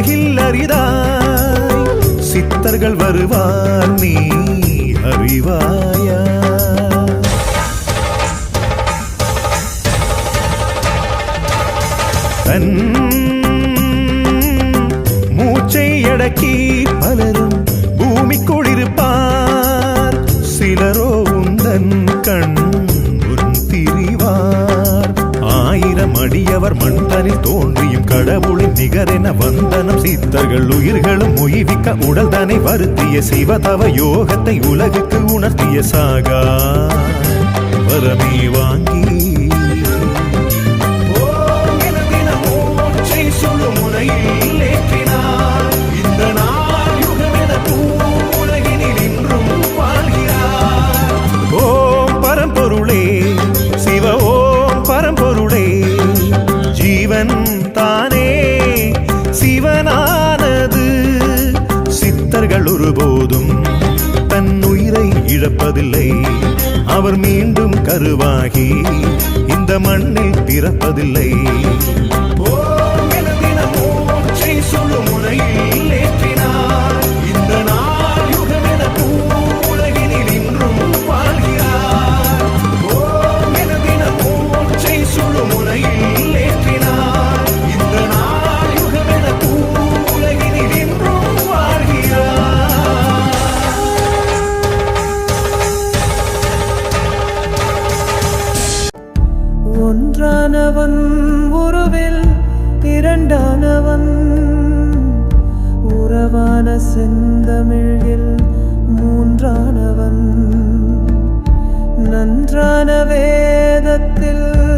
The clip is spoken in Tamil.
உலகில் அறிதாய். சித்தர்கள் வருவார் நீ அறிவாயா? தன் மூச்சை அடக்கி பலரும் பூமிக்குள் இருப்பார். சிலரோ உந்தன் கண் திரிவார் மடியவர் மண் தனி தோன்றியும் கடவுளின் நிகரென வந்தனம். சித்தர்கள் உயிர்களும் உயிவிக்க உடல் தனை வருத்திய சிவதவ யோகத்தை உலகுக்கு உணர்த்திய சாகா. வரமே வாங்கி பிறப்பதில்லை. அவர் மீண்டும் கருவாகி இந்த மண்ணில் பிறப்பதில்லை. ஒன்றானவன் உருவில் இரண்டானவன். உறவான செந்தமிழில் மூன்றானவன். நன்றான வேதத்தில்